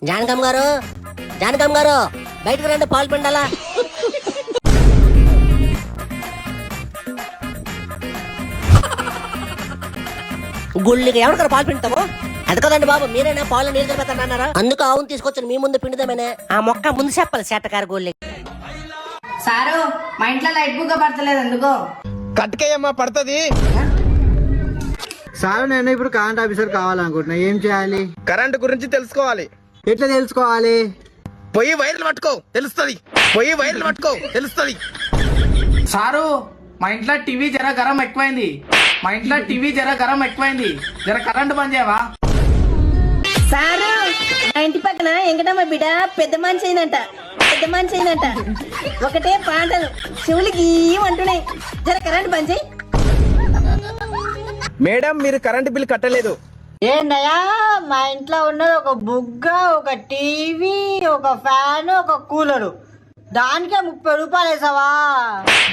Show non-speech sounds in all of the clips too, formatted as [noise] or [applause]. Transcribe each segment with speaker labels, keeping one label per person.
Speaker 1: జానకమ్మ గారు జానకమ్మ గారు బయటకు రండి పాలు పిండాలా? గుళ్ళకి ఎవరికైనా పాలు పిండుతాము అది కదండి బాబు మీరేనా పాలు నీళ్ళు కలిపేస్తానన్నారా అందుకు ఆవును తీసుకొచ్చాను మీ ముందు పిండుదామనే. ఆ మొక్క ముందు చెప్పాలి చెట్టకారు గుళ్ళకి.
Speaker 2: సారు మా ఇంట్లో లైట్ బుక్ పడతలేదు ఎందుకో?
Speaker 3: కట్కేయమ్మా పడుతుంది.
Speaker 4: సార్ నేను ఇప్పుడు కరెంట్ ఆఫీసర్ కావాలనుకుంటున్నా. ఏం చేయాలి?
Speaker 3: కరెంట్ గురించి తెలుసుకోవాలి.
Speaker 4: ఎట్లా తెలుసుకోవాలి?
Speaker 3: పొయ్యి వైర్లు పట్టుకో తెలుస్తుంది. పొయ్యి వైర్లు పట్టుకో తెలుస్తుంది.
Speaker 5: సారు మా ఇంట్లో టీవీ జర గరం ఎక్కువైంది. మా ఇంట్లో టీవీ జర గరం ఎక్కువైంది. జర కరెంట్ బంద్ చేయవా?
Speaker 6: సారు మా ఇంటి పక్కన వెంకటమ్మ బిడ్డ పెద్ద మనిషి అయిందంట పెద్ద మనిషి అయిందంట ఒకటే పాటలు చెవులకి అంటున్నాయి. జర కరెంట్ బంద్ చేయి.
Speaker 3: మేడం మీరు కరెంట్ బిల్ కట్టలేదు.
Speaker 6: ఏందయ్యా? మా ఇంట్లో ఉన్నది ఒక బుగ్గ ఒక టీవీ ఒక ఫ్యాన్ ఒక కూలరు. దానికే ముప్పై రూపాయలు వేసావా?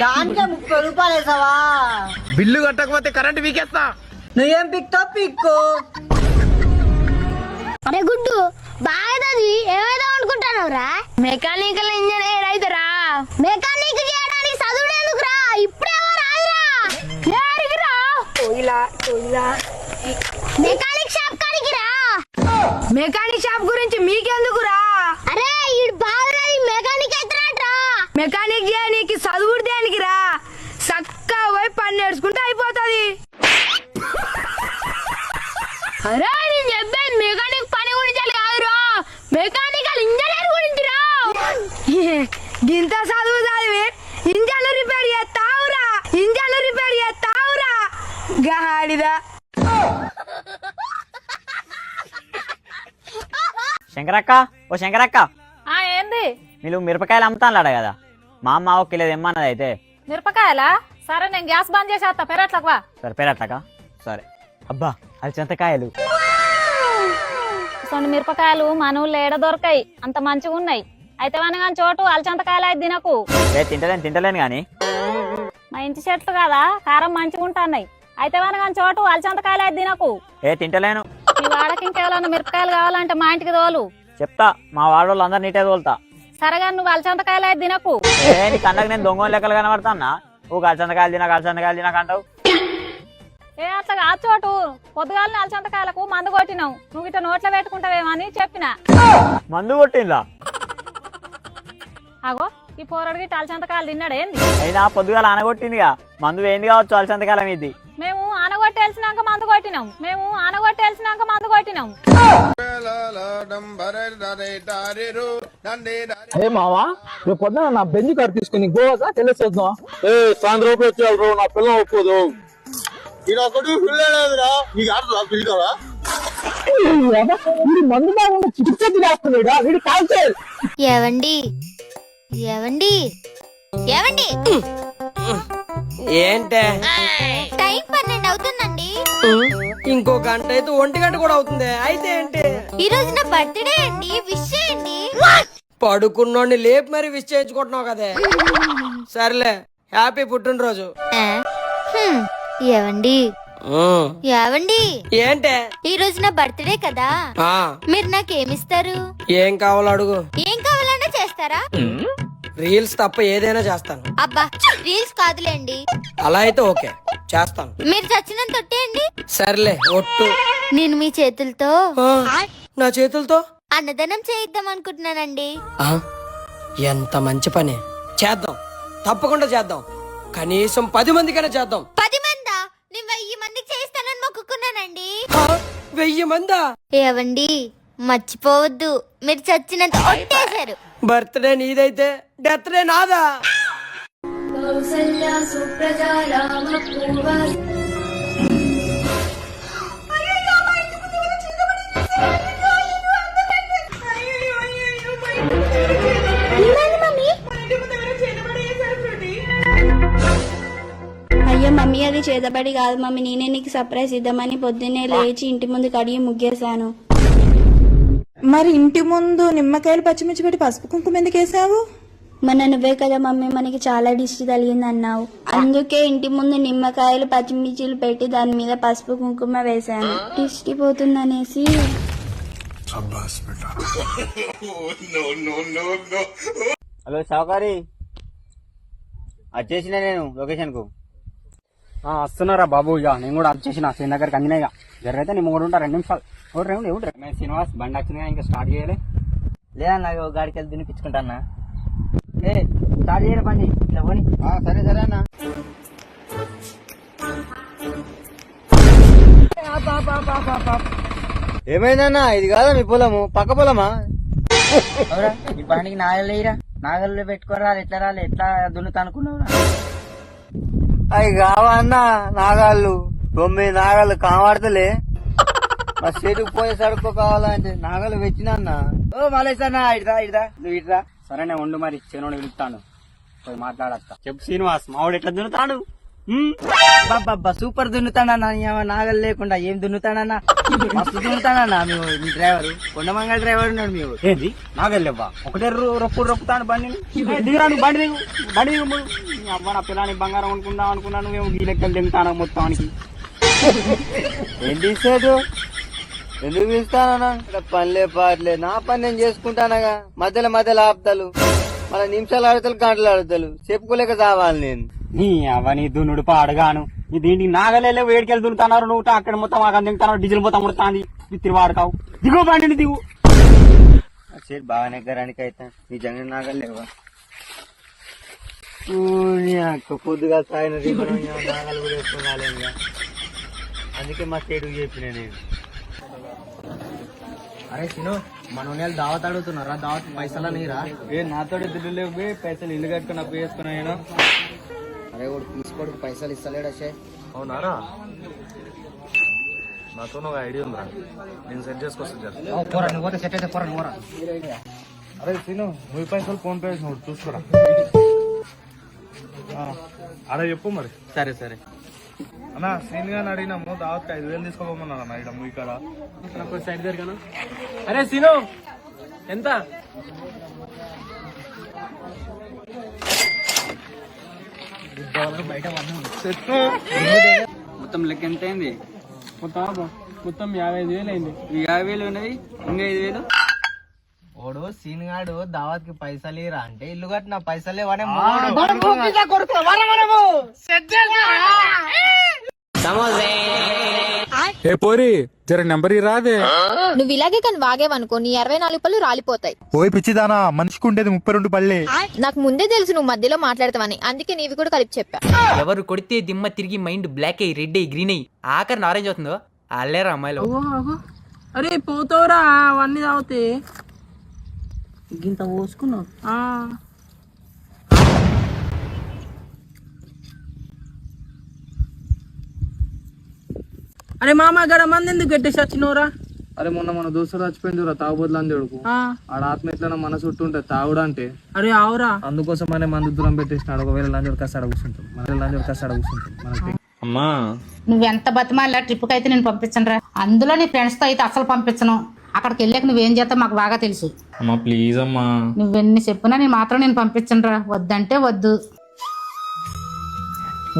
Speaker 6: దానికే ముప్పై రూపాయలు వేసావా?
Speaker 3: బిల్లు కట్టకపోతే కరెంట్ వీకేస్తా
Speaker 6: నువ్వేం పిక్తావు? పిక్కు.
Speaker 7: అరే గుడ్డు బాగా ఏమైనా అనుకుంటానవరా మెకానికల్ ఇంజనీర్ అయితేరా? మెకానిక్ చేయడానికి చదువు ఎందుకురా? ఇప్పుడేమో రాదురా. నేరుగా రా మెకానిక్ షాప్ కాడికి రా మెకానిక్ షాప్ గురించి మీకెందుకురా? అరే ఈడు బాగా మెకానిక్ అవుతారట్రా మెకానిక్ చేయడానికి చదువు దేనికి రా చక్కగా పోయి పని నేర్చుకుంటే అయిపోతుంది. అరే నేను చెప్పాను మెకానిక్ పని గురించి కాదురా. మెకానికల్ ఇంజనీర్ గురించి రా గింత చదువు చదివి ఇంజన్లు రిపేర్ చేస్తావురా. ఇంజన్లు రిపేర్ చేస్తావురా. గాడిదా.
Speaker 8: శంకరక్క ఓ శంకరక్క.
Speaker 9: ఆ ఏంది?
Speaker 8: మీరు మిరపకాయలు అమ్ముతానులాడ కదా. మా అమ్మ ఒక కిలో తెమ్మన్నది అయితే.
Speaker 9: మిరపకాయలా? సరే నేను గ్యాస్ బంద్ చేసేస్తా పెరట్లకు వా.
Speaker 8: సరే పేరట్లక సరే. అబ్బా అది చింతకాయలు.
Speaker 9: సొంత మిరపకాయలు మన ఊళ్ళో ఏడ దొరకాయి? అంత మంచిగా ఉన్నాయి. అయితే కానీ చోటు అలచంతకాయలు అయితే తినకు.
Speaker 8: ఏ తింటలేను తింటలేను కానీ.
Speaker 9: మా ఇంటి చెట్లు కదా కారం మంచిగా ఉంటున్నాయి అయితే కానీ చోటు అలచంతకాయలు అయితే తినకు.
Speaker 8: ఏ తింటలేను.
Speaker 9: ఈ వాడకి ఇంకేమైనా మిరపకాయలు కావాలంటే మా ఇంటికి తోలు.
Speaker 8: చెప్తా మా వాడోళ్ళు అందరు నీటే తోలుతా.
Speaker 9: సరేగా నువ్వు అలచంతకాయలు అయితే తినకు.
Speaker 8: ఏ నీ కళ్ళకి నేను దొంగ లెక్కలు కనబడతానా నువ్వు కలిసంతకాయలు తినక కలిసంతకాయలు తినక అంటావు?
Speaker 9: ఏ అట్లా కాదు చోటు. పొద్దుగాలని అలచంతకాయలకు మందు కొట్టినావు. నువ్వు ఇట్లా నోట్లో పెట్టుకుంటావేమని చెప్పిన.
Speaker 8: మందు కొట్టిందా
Speaker 9: అగో ఈ పోరడికి అలచంతకాయలు తిన్నాడు ఏంది
Speaker 8: అయినా పొద్దుగాల ఆనగొట్టిందిగా. మందు వేయింది కావచ్చు అలసంతకాలం ఇది
Speaker 9: ఆనగొట్టేసినాక మందు కొట్టినాం. మేము ఆనగొట్టేసినాక మందు కొట్టినాం.
Speaker 10: ఏ మావా రేపు పొద్దున నా బెంజ్ కార్ తీసుకుని గోవా ఏ సాయంత్రం రూపాయలు వచ్చేవాళ్ళు నా పిల్లలు ఒప్పుకోదు. వీడు మందు బాగుండా చికిత్స తినేస్తున్నాడు వీడు
Speaker 7: ఏవండి? ఏవండి? ఏవండి?
Speaker 1: ఏంటే?
Speaker 7: టైం పన్నెండు అవుతుందండి.
Speaker 1: ఇంకో గంట అయితే ఒంటి గంట కూడా అవుతుంది. అయితే ఏంటి?
Speaker 7: ఈ రోజు నా బర్త్డే అండి విష్ చేయండి.
Speaker 1: పడుకున్నోడిని లేపి మరి విష్ చేయించుకుంటున్నావు కదే. సర్లే హ్యాపీ పుట్టినరోజు.
Speaker 7: ఏవండి? ఏవండి?
Speaker 1: ఏంటే?
Speaker 7: ఈ రోజు నా బర్త్డే కదా.
Speaker 1: ఆ,
Speaker 7: మీరు నాకేమిస్తారు?
Speaker 1: ఏం కావాలో అడుగు.
Speaker 7: ఏం కావాలన్నా చేస్తారా?
Speaker 1: రీల్స్ తప్ప ఏదైనా చేస్తాను.
Speaker 7: అబ్బా రీల్స్ కాదులేండి.
Speaker 1: అలా అయితే ఓకే చేస్తాను.
Speaker 7: మీరు చచ్చినంత తొట్టేయండి
Speaker 1: సర్లే ఒట్టు.
Speaker 7: నేను మీ చేతులతో
Speaker 1: ఆ, నా చేతులతో?
Speaker 7: అన్నదానం చేయిద్దాం అనుకుంటున్నానండి.
Speaker 1: ఆ, ఎంత మంచి పని. చేద్దాం. తప్పకుండా చేద్దాం. కనీసం పది మందికైనా చేద్దాం.
Speaker 7: పది మందా? నేను వెయ్యి మందికి చేయిస్తానని మొక్కుకున్నానండి.
Speaker 1: ఆ, వెయ్యి మందా?
Speaker 7: ఏవండి? మర్చిపోవద్దు. మీరు చచ్చినంత ఒట్టేశారు.
Speaker 1: బర్త్డే నీదైతే డెత్ డే నాదా
Speaker 11: అయ్యో మమ్మీ అది చేతబడి కాదు మమ్మీ. నేనే నీకు సర్ప్రైజ్ ఇద్దామని పొద్దున్నే లేచి ఇంటి ముందు కడిగి ముగ్గేశాను.
Speaker 2: మరి ఇంటి ముందు నిమ్మకాయలు పచ్చిమిర్చి పెట్టి పసుపు కుంకుమ ఎందుకు వేసావు?
Speaker 11: మొన్న నువ్వే కదా మమ్మీ మనకి చాలా దిష్టి తగిలింది అన్నావు అందుకే ఇంటి ముందు నిమ్మకాయలు పచ్చిమిర్చిలు పెట్టి దాని మీద పసుపు కుంకుమ వేశాను. దిష్టి పోతుందనేసి.
Speaker 12: హలో సౌకారి వచ్చేసిన నేను లొకేషన్కు
Speaker 13: వస్తున్నారా బాబు ఇక నేను కూడా వచ్చేసిన. సీన్ దగ్గరికి అందినా ఇక జరైతే నీ మూడు ఉంటా రెండు నిమిషాలు. ఎవరు మేము శ్రీనివాస్ బండి వచ్చింది ఇంకా స్టార్ట్ చేయాలి?
Speaker 12: లేదా నాకు గాడికి వెళ్ళి దునిపించుకుంటానా ఏ స్టార్ట్ చేయడం బండి? ఇట్లా పోని. సరే సరే అన్న. ఏమైందన్నా? ఇది కాదా మీ పొలము? పక్క పొలమా? ఈ బండికి నాగలు లేరా నాగలు పెట్టుకోరా ఎట్లా రాలే? ఎట్లా దున్నుతా అనుకున్నావు? అవి కావన్నా నాగాళ్ళు. తొమ్మిది నాగలు కావాడతలే. మా చెట్టుకు పోయే సడుకో కావాలంటే నాగలు వచ్చినా ఓ మలేసన్నా ఇడదా ఇడదా నువ్వు ఇడదా
Speaker 13: సరే నేను ఉండు మరి చేనుని పిలుస్తాను. పోయి మాట్లాడతా చెప్పు శ్రీనివాస్ మావాడు ఎట్లా దున్నుతాడు? ఉమ్.
Speaker 12: బాబా సూపర్ దున్నుతాడన్నా నాగలు లేకుండా ఏం దున్నుతాడన్నా మస్తు దున్నుతాడన్నా మీ మీ డ్రైవర్. కొండమంగళ డ్రైవర్ ఉన్నాడు మీ ఊరు.
Speaker 13: ఏంది? నాగలేవ్వా ఒకటే రొ- రొప్పు రొప్పుతాను బండిని ఏ, దిగురా నువ్వు బండి దిగు బండి దిగు అవ్వ నా పిల్లని బంగారం అనుకుందాం అనుకున్నా నువ్వేమో ఈ లెక్కలు దిగుతాను మొత్తానికి.
Speaker 12: ఏం తీసాడు ఎందుకు ఇక్కడ పనిలే పాటలే. నా పని నేను చేసుకుంటానగా. మధ్యలో మధ్యలో ఆపుతాలు. మళ్ళీ నిమిషాలు ఆడతాలు గంటలు ఆడతాలు. చెప్పుకోలేక చావాలి నేను.
Speaker 13: నీ అవ్వ నీ దున్నుడు పాడగాను. దీనికి నాగలేలే వేడికెళ్ళి దున్నుతున్నారు. నువ్వు అక్కడ మొత్తం మాకు దిగుతాను డీజిల్ మొత్తం ముడుతాంది తిరిగి వాడుకావు దిగు బండిని దిగు.
Speaker 12: సరే బాగానే గరానికి అయితే. నిజంగా నాగలేవా పొద్దుగా సాయిన నాగలు కూడా వేసుకోవాలి. అందుకే మా చెడుకు చెప్పిన నేను.
Speaker 14: అరే సిను మన వాళ్ళు దావత్ అడుగుతున్నారా దావత్ పైసలు నీరా
Speaker 12: ఏ నాతో దుడ్డు లేవు పైసలు ఇల్లు కట్టుకుని అప్పు చేసుకున్నా
Speaker 14: అరే వాడు తీసుకోడు పైసలు ఇస్తలేడు అసే
Speaker 15: అవునారా నాతో ఒక ఐడియా ఉందిరా. నేను సెట్ చేసుకొస్తా
Speaker 14: పోరా నువ్వు పోతే సెట్ అయితే పోరా నువ్వు పోరా.
Speaker 15: అరే తిను నువ్వు పైసలు ఫోన్ పే చేసినావు చూసుకోరా. [laughs] అరే చెప్పు మరి.
Speaker 12: సరే సరే.
Speaker 15: అన్న సీన్ గాని అడిగినాము దావత్కి ఐదు వేలు తీసుకోమన్నాను అన్న ఇక్కడ ఇక్కడ
Speaker 13: సైడ్ దగ్గర అరే సీను ఎంత? మొత్తం లెక్క ఎంత అయింది? మొత్తం మొత్తం యాభై ఐదు వేలు అయింది. యాభై వేలు ఉన్నది ఇంకా ఐదు వేలు?
Speaker 14: ఓడు సీన్ గాడు దావత్కి పైసలు ఇరా అంటే ఇల్లు కట్టిన పైసలు లేవనే
Speaker 13: ఏ పోరి జర నెంబర్ రాదే.
Speaker 8: నువ్వు ఇలాగే కానీ వాగేవనుకో నీ అరవై నాలుగు పళ్ళు రాలిపోతాయి.
Speaker 15: ఓయ్ పిచ్చిదానా మనిషికి ఉండేది ముప్పై రెండు పళ్ళే.
Speaker 8: నాకు ముందే తెలుసు నువ్వు మధ్యలో మాట్లాడతావని అందుకే నీవి కూడా కలిపి చెప్పా.
Speaker 16: ఎవరు కొడితే దిమ్మ తిరిగి మైండ్ బ్లాక్ అయ్యి రెడ్ అయ్యి గ్రీన్ అయ్యి ఆఖరి ఆరెంజ్ అవుతుందో అల్లేరా అమ్మాయిలు.
Speaker 17: అరే పోతావురా అవన్నీ తాగితే.
Speaker 18: ఇంత పోసుకున్నావు.
Speaker 17: అరే మామ గడ మంది ఎందుకు గట్టేసి వచ్చినవురా
Speaker 13: అరే మొన్న మన దోస్తుడు చచ్చిపోయింది రా తాగుబోతులు అని చూడకు ఆడ ఆత్మ ఎట్లా మన చుట్టూ ఉంటే తాగుడు అంటే
Speaker 17: అరే ఆవురా.
Speaker 13: అందుకోసం అనే మందు దూరం పెట్టేసినాడు ఒకవేళ లంజోడు కాస్త అడ కూర్చుంటాం. మన లంజోడు కాస్త కూర్చుంటాం.
Speaker 16: అమ్మా.
Speaker 18: నువ్వెంత బతిమాలా ట్రిప్ అయితే నేను పంపించను రా అందులో నీ ఫ్రెండ్స్తో అయితే అసలు పంపించను. అక్కడికి వెళ్ళాక నువ్వేం చేస్తావు మాకు బాగా తెలుసు.
Speaker 16: అమ్మా ప్లీజ్ అమ్మా.
Speaker 18: నువ్వెన్ని చెప్పినా నేను మాత్రం నేను పంపించను రా వద్దంటే వద్దు.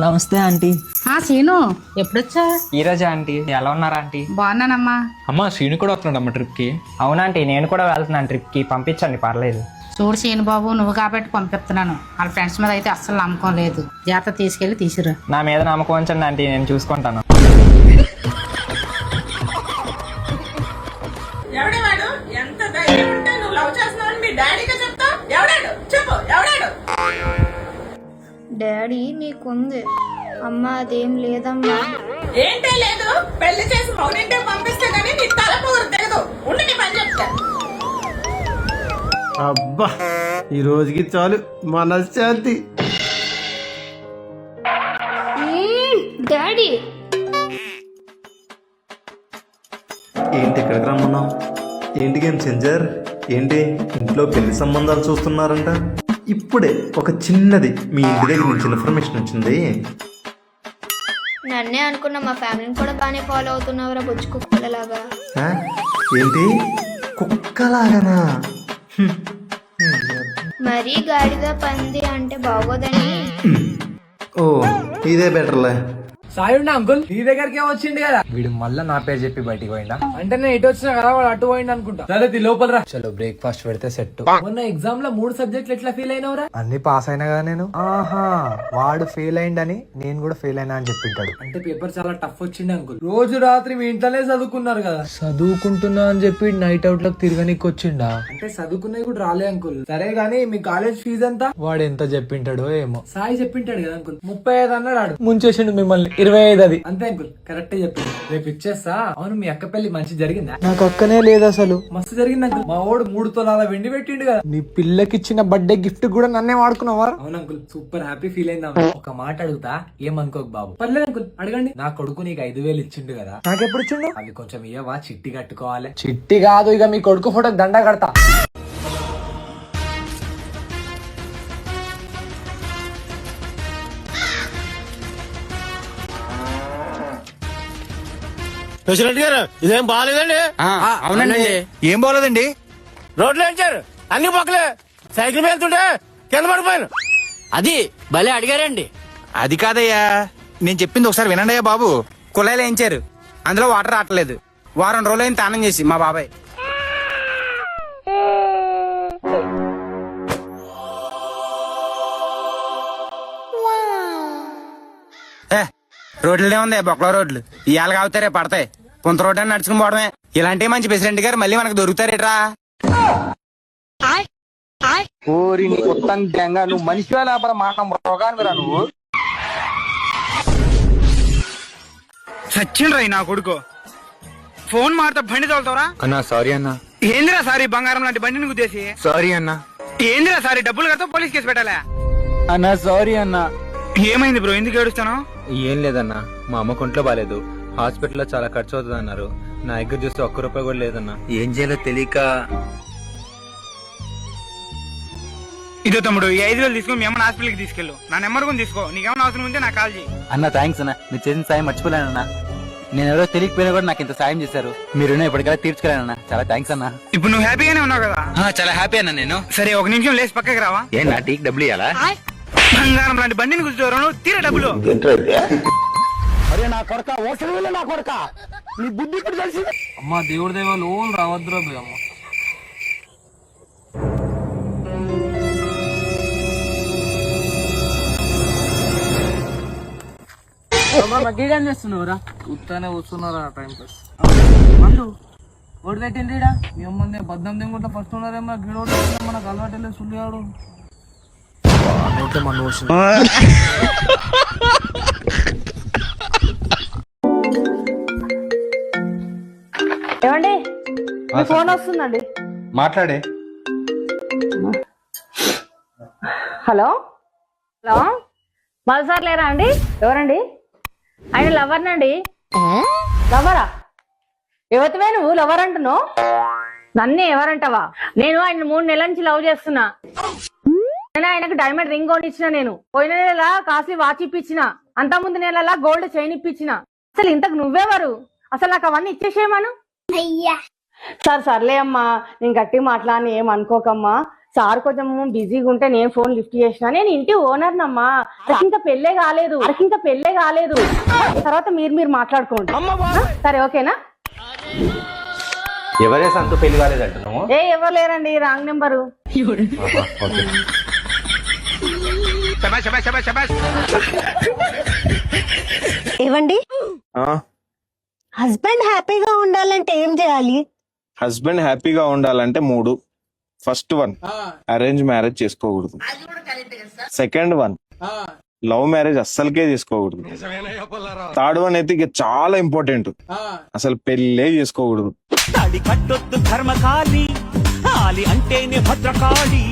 Speaker 12: నమస్తే ఆంటీ.
Speaker 18: ఆ సీను. ఎప్పుడొచ్చా?
Speaker 16: ఈ రోజు ఆంటీ? ఎలా ఉన్నారా ఆంటీ?
Speaker 18: బాగున్నానమ్మా.
Speaker 16: అమ్మా శ్రీను కూడా వస్తున్నాడు అమ్మ ట్రిప్కి అవునాంటీ నేను కూడా వెళ్తున్నాను ట్రిప్కి పంపించండి పర్లేదు.
Speaker 18: చూడు సీను బాబు నువ్వు కాబట్టి పంపిస్తున్నాను. వాళ్ళ ఫ్రెండ్స్ మీద అయితే అస్సలు నమ్మకం లేదు. జాగ్రత్త తీసుకెళ్ళి తీసుకురా
Speaker 16: నా మీద నమ్మకం ఉంచండి ఆంటీ. నేను చూసుకుంటాను.
Speaker 17: ఎవడేవాడు ఎంత ధైర్యం ఉంటే నువ్వు లవ్ చేస్తున్నావు మీ డాడీగా
Speaker 8: డాడీ నీకుంది. అమ్మ అదేం లేదమ్మా.
Speaker 17: ఏంటే లేదు? పెళ్ళి చేసి మౌనింటే పంపిస్తే గానీ నీ తల పొగరు తెగదు. ఉండి నీ పని చెప్తా.
Speaker 15: అబ్బా ఈ రోజుకి చాలు మనశ్శాంతి.
Speaker 8: డాడీ.
Speaker 15: ఏంటి ఇక్కడికి రమ్మన్నావు? ఏంటి గేమ్ చేంజర్? ఏంటి ఇంట్లో పెళ్ళి సంబంధాలు చూస్తున్నారంట? ఇప్పుడే ఒక చిన్నది మీ ఇంటి దగ్గర నుంచి ఇన్ఫర్మేషన్ వచ్చింది.
Speaker 8: నన్నే అనుకున్న మా ఫ్యామిలీని కూడా బాగానే ఫాలో అవుతున్నావురా బుజ్జు కుక్కలలాగా.
Speaker 15: ఆ? ఏంటి? కుక్కలాగనా? హ్మ్.
Speaker 8: మరీ గాడిద పంది అంటే బాగోదని.
Speaker 15: ఓ ఇదే బెటర్లే.
Speaker 14: సాయుడు అంకుల్ నీ దగ్గరికి వచ్చింది కదా.
Speaker 19: వీడు మళ్ళా నా పేరు చెప్పి బయటికి పోయిందా
Speaker 14: అంటే నేను ఇటు వచ్చినా కదా వాడు అటు పోయింది అనుకుంటా. సరే తీ లోపల రా.
Speaker 19: చలో బ్రేక్ఫాస్ట్ పెడితే సెట్
Speaker 14: మొన్న ఎగ్జామ్లో మూడు సబ్జెక్టులు ఎట్లా ఫీల్ అయినవరా?
Speaker 19: అన్ని పాస్ అయినా కదా నేను? ఆహా వాడు ఫెయిల్ అయిందని నేను కూడా ఫెయిల్ అయినా అని చెప్పింటాడు.
Speaker 14: అంటే పేపర్ చాలా టఫ్ వచ్చింది అంకుల్ రోజు రాత్రి మీ ఇంట్లోనే చదువుకున్నారు కదా.
Speaker 19: చదువుకుంటున్నా అని చెప్పి నైట్ అవుట్లకు తిరగనీకి వచ్చిండా?
Speaker 14: అంటే చదువుకున్నవి కూడా రాలే అంకుల్ సరే గానీ మీ కాలేజ్ ఫీజు ఎంత?
Speaker 19: వాడు ఎంత చెప్పింటాడో ఏమో.
Speaker 14: సాయి చెప్పింటాడు కదా అంకుల్ ముప్పై ఐదు అన్నాడు ఆడు.
Speaker 19: ముంచేసిండు మిమ్మల్ని. ఇరవై ఐదు అది.
Speaker 14: అంతే అంకుల్ కరెక్ట్ చెప్పింది రేపు ఇచ్చేస్తా. అవును మీ అక్క పెళ్ళి మంచి జరిగిందా?
Speaker 19: నాకు అక్కనే లేదు అసలు.
Speaker 14: మస్తు జరిగింది అంకుల్. మా వాడు మూడు తొలాల వెండి పెట్టిండు కదా.
Speaker 19: నీ పిల్లకి ఇచ్చిన బర్త్డే గిఫ్ట్ కూడా నన్నే వాడుకున్నావా?
Speaker 14: అవును అంకుల్ సూపర్ హ్యాపీ ఫీల్ అయిందా ఒక మాట అడుగుతా ఏమనుకోకు బాబు. పర్లేదు అంకుల్ అడగండి. నా కొడుకు నీకు ఐదు వేలు ఇచ్చిండు కదా.
Speaker 19: నాకెప్పుడు ఇచ్చిండు?
Speaker 14: అవి కొంచెం ఇయ్యవా? చిట్టి కట్టుకోవాలి.
Speaker 19: చిట్టి కాదు ఇక మీ కొడుకు ఫోటో దండ కడతా.
Speaker 20: ప్రెసిడెంట్ గారు ఇదేం బాగాలేదండి
Speaker 21: అవునండి.
Speaker 20: ఏం బాగాలేదండి రోడ్లు వేయించారు అన్ని పక్కలే. సైకిల్ మీద వెళ్తుంటే కింద పడిపోయాను.
Speaker 21: అది భలే అడిగారండి.
Speaker 20: అది కాదయ్యా. నేను చెప్పింది ఒకసారి వినండి అయ్యా బాబు.
Speaker 21: కుళాయిలు వేయించారు అందులో వాటర్ రావట్లేదు. వారం రోజులైన తానం చేసి మా బాబాయ్. రోడ్లనే ఉంది బొక్కల రోడ్లు. ఇవాళ కావుతారే పడతాయి. పుంత రోడ్డు అని నడుచుకుని పోవడమే. ఇలాంటి మంచి ప్రెసిడెంట్ గారు మళ్ళీ మనకు దొరుకుతారేట్రా?
Speaker 5: ఓరి నీ కొత్త దెంగ నువ్వు మనిషి లేకపోతే మాట రోగానివిరా నువ్వు?
Speaker 21: సచ్చిండ్రా ఈ నా కొడుకు. ఫోన్ మారితే బండి తోలుతావరా?
Speaker 19: అన్నా సారీ అన్నా.
Speaker 21: ఏందిరా సారీ బంగారం లాంటి బండిని గుద్దేసి?
Speaker 19: సారీ అన్నా.
Speaker 21: ఏందిరా సారీ డబ్బులు కడితే పోలీస్ కేసు పెట్టాలా?
Speaker 5: అన్నా సారీ అన్నా.
Speaker 21: ఏమైంది బ్రో ఎందుకు ఏడుస్తాను
Speaker 19: ఏం లేదన్నా. మా అమ్మ కొంట్లో బాలేదు. హాస్పిటల్లో చాలా ఖర్చు అవుతుంది అన్నారు నా దగ్గర చూస్తే ఒక్క రూపాయి కూడా లేదన్నా. ఏం చేయాలో తెలియక.
Speaker 21: ఇదో తమ్ముడు ఈ ఐదు వేలు తీసుకొని మీ అమ్మని హాస్పిటల్కి తీసుకెళ్ళు. నా నెంబర్ కూడా తీసుకో. నీకేమైనా అవసరం ఉంటే నాకు కాల్ చేయి
Speaker 5: అన్న థ్యాంక్స్ అన్న. మీరు చేసిన సాయం మర్చిపోలేనన్నా నేను ఎవరో తెలియకపోయినా కూడా నాకు ఇంత సాయం చేశారు. మీరు ఎప్పటికైనా తీర్చుకోలేనన్నా. చాలా థ్యాంక్స్ అన్న.
Speaker 21: ఇప్పుడు నువ్వు హ్యాపీగానే ఉన్నావు కదా?
Speaker 5: చాలా హ్యాపీ అన్న నేను.
Speaker 21: సరే ఒక నిమిషం లేచి పక్కకి రావా?
Speaker 5: ఏం నా టీకి డబ్బులు ఇవ్వాలా
Speaker 21: బంగారం లాంటి బండిని గుర్తున్నారు తీర డబ్బులు.
Speaker 20: అరే నా కొడక ఓసలి నా కొడక. నీ బుద్ధి ఇప్పుడు తెలిసి
Speaker 14: అమ్మా దేవుడి దేవాలు ఓన్ రావద్దురా అమ్మ. చేస్తున్నావురా? ఉత్తానే కూర్చున్నారా టైం పాస్ మళ్ళు ఓడి పెట్టింది మీ అమ్మంది బద్దం దింగుంటా ఫస్ట్ ఉన్నారేమో గీడోడు మనకు అలవాటు లేదు సుల్లిగాడు. మన
Speaker 22: ఏమండి? మీ ఫోన్ వస్తుందండి.
Speaker 23: మాట్లాడే.
Speaker 24: హలో? హలో? మళ్ళీ సార్ లేరా అండి? ఎవరండి? ఆయన లవర్నండి లవరా? యువతవే నువ్వు? లవర్ అంటున్నావు? నన్ను ఎవరంటావా? నేను ఆయన మూడు నెలల నుంచి లవ్ చేస్తున్నా. నేను ఆయనకు డైమండ్ రింగ్ కొనిచ్చిన నేను. పోయిన నెల కాస్ట్లీ వాచ్ ఇప్పించిన. అంత ముందు నెలలా గోల్డ్ చైన్ ఇప్పించిన. అసలు ఇంతకు నువ్వెవరు? అసలు నాకు అవన్నీ ఇచ్చేసేయమను సార్ సర్లే అమ్మా. నేను గట్టి మాట్లాడి ఏం అనుకోకమ్మా. సార్ కొంచెం బిజీగా ఉంటే నేను ఫోన్ లిఫ్ట్ చేసిన. నేను ఇంటి ఓనర్ నమ్మా. ఇంకా పెళ్ళే కాలేదు. ఇంకా పెళ్ళే కాలేదు. తర్వాత మీరు మీరు మాట్లాడుకోండి? సరే ఓకేనా?
Speaker 23: ఎవరే సంతు పెళ్ళి కాలేదంటున్నావు?
Speaker 24: ఏ ఎవరు లేరండి? Wrong number.
Speaker 6: ఏవండి? హస్బెండ్ హ్యాపీగా ఉండాలంటే ఏం చేయాలి?
Speaker 25: హస్బెండ్ హ్యాపీగా ఉండాలంటే మూడు. ఫస్ట్ వన్ అరేంజ్ మ్యారేజ్ చేసుకోకూడదు. సెకండ్ వన్ లవ్ మ్యారేజ్ అస్సలకే చేసుకోకూడదు. థర్డ్ వన్ అయితే ఇక చాలా ఇంపార్టెంట్. అసలు పెళ్ళే చేసుకోకూడదు.
Speaker 20: కట్టొద్దు ధర్మకాళి. భద్రకాళి.